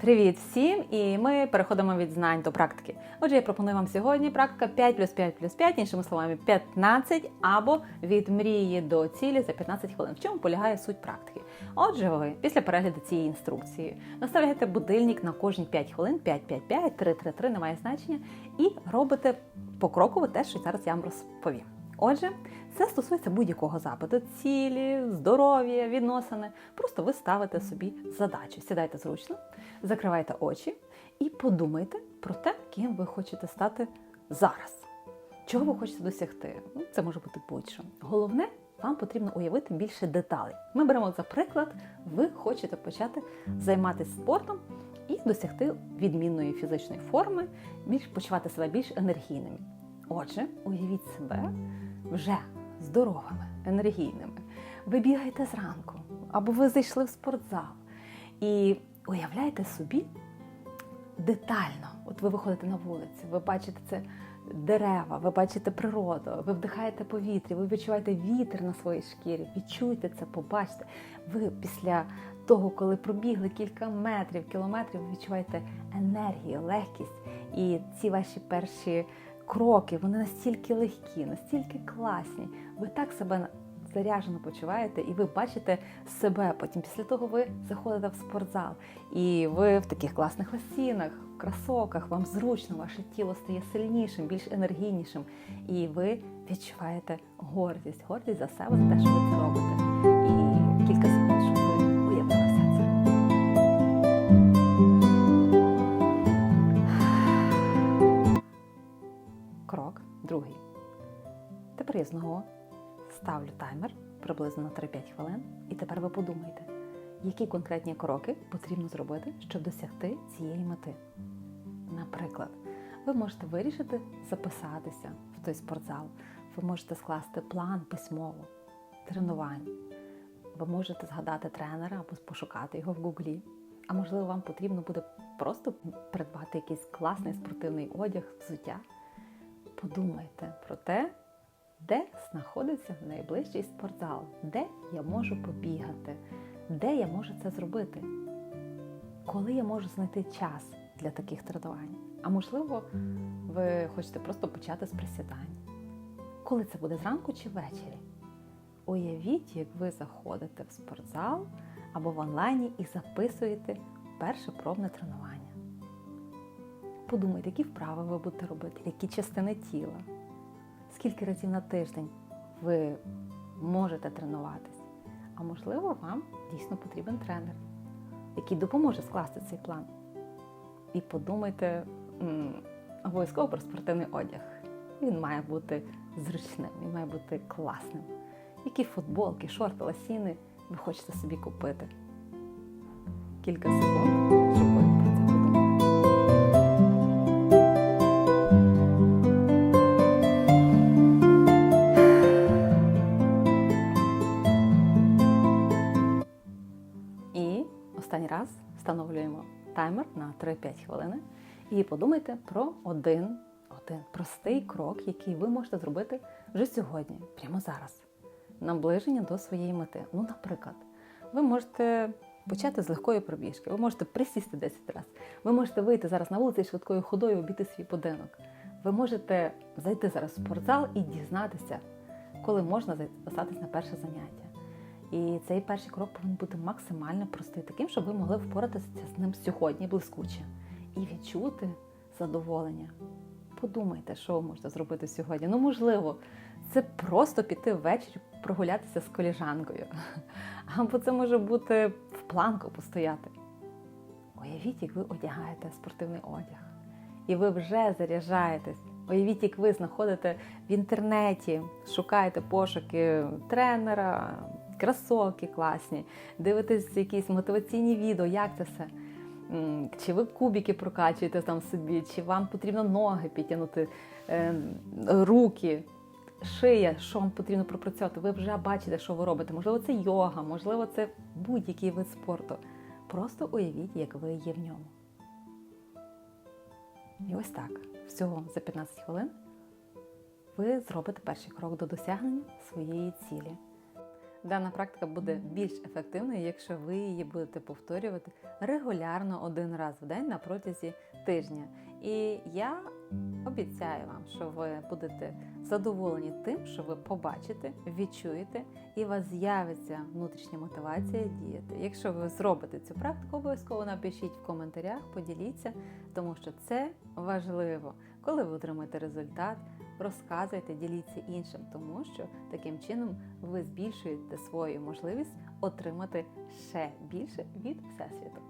Привіт всім! І ми переходимо від знань до практики. Отже, я пропоную вам сьогодні практика 5 плюс 5 плюс 5, іншими словами, 15 або від мрії до цілі за 15 хвилин. В чому полягає суть практики? Отже, ви після перегляду цієї інструкції наставляєте будильник на кожні 5 хвилин, 5, 5, 5, 3, 3, 3, немає значення, і робите покроково те, що зараз я вам розповім. Отже, це стосується будь-якого запиту, цілі, здоров'я, відносини. Просто ви ставите собі задачу. Сідайте зручно, закривайте очі і подумайте про те, ким ви хочете стати зараз. Чого ви хочете досягти? Ну, Це може бути будь-що. Головне, вам потрібно уявити більше деталей. Ми беремо за приклад, ви хочете почати займатися спортом і досягти відмінної фізичної форми, більш почувати себе більш енергійними. Отже, уявіть себе вже здоровими, енергійними. Ви бігаєте зранку, або ви зайшли в спортзал і уявляєте собі детально. От ви виходите на вулицю, ви бачите це дерева, ви бачите природу, ви вдихаєте повітря, ви відчуваєте вітер на своїй шкірі. Відчуйте це, побачте. Ви після того, коли пробігли кілька метрів, кілометрів, ви відчуваєте енергію, легкість. І ці ваші перші кроки, вони настільки легкі, настільки класні. Ви так себе заряжено почуваєте, і ви бачите себе. Потім після того ви заходите в спортзал, і ви в таких класних лосінах, в кросовках, вам зручно, ваше тіло стає сильнішим, більш енергійнішим, і ви відчуваєте гордість, гордість за себе, за те, що ви це робите. І кілька Знову ставлю таймер приблизно на 3-5 хвилин. І тепер ви подумайте, які конкретні кроки потрібно зробити, щоб досягти цієї мети. Наприклад, ви можете вирішити записатися в той спортзал, ви можете скласти план письмово, тренувань. Ви можете згадати тренера або пошукати його в гуглі. А можливо, вам потрібно буде просто придбати якийсь класний спортивний одяг, взуття. Подумайте про те, де знаходиться найближчий спортзал, де я можу побігати, де я можу це зробити, коли я можу знайти час для таких тренувань. А можливо, ви хочете просто почати з присідань. Коли це буде зранку чи ввечері? Уявіть, як ви заходите в спортзал або в онлайні і записуєте перше пробне тренування. Подумайте, які вправи ви будете робити, які частини тіла, скільки разів на тиждень ви можете тренуватись. А можливо, вам дійсно потрібен тренер, який допоможе скласти цей план. І подумайте обов'язково про спортивний одяг. Він має бути зручним, він має бути класним. Які футболки, шорти, ласіни ви хочете собі купити? Кілька секунд, останній раз встановлюємо таймер на 3-5 хвилини. І подумайте про один, один простий крок, який ви можете зробити вже сьогодні, прямо зараз. Наближення до своєї мети. Ну, наприклад, ви можете почати з легкої пробіжки, ви можете присісти 10 разів, ви можете вийти зараз на вулиці і швидкою ходою обійти свій будинок. Ви можете зайти зараз в спортзал і дізнатися, коли можна записатись на перше заняття. І цей перший крок повинен бути максимально простий, таким, щоб ви могли впоратися з ним сьогодні блискуче і відчути задоволення. Подумайте, що ви можете зробити сьогодні. Ну, можливо, це просто піти ввечері прогулятися з коліжанкою. Або це може бути в планку постояти. Уявіть, як ви одягаєте спортивний одяг. І ви вже заряджаєтесь. Уявіть, як ви знаходите в інтернеті, шукаєте пошуки тренера, кросовки класні, дивитесь якісь мотиваційні відео, як це все. Чи ви кубики прокачуєте там собі, чи вам потрібно ноги підтягнути, е, руки, шия, що вам потрібно пропрацювати. Ви вже бачите, що ви робите. Можливо, це йога, можливо, це будь-який вид спорту. Просто уявіть, як ви є в ньому. І ось так, всього за 15 хвилин ви зробите перший крок до досягнення своєї цілі. Дана практика буде більш ефективною, якщо ви її будете повторювати регулярно один раз в день на протязі тижня. І я обіцяю вам, що ви будете задоволені тим, що ви побачите, відчуєте, і у вас з'явиться внутрішня мотивація діяти. Якщо ви зробите цю практику, обов'язково напишіть в коментарях, поділіться, тому що це важливо. Коли ви отримаєте результат, розказуйте, діліться іншим, тому що таким чином ви збільшуєте свою можливість отримати ще більше від всесвіту.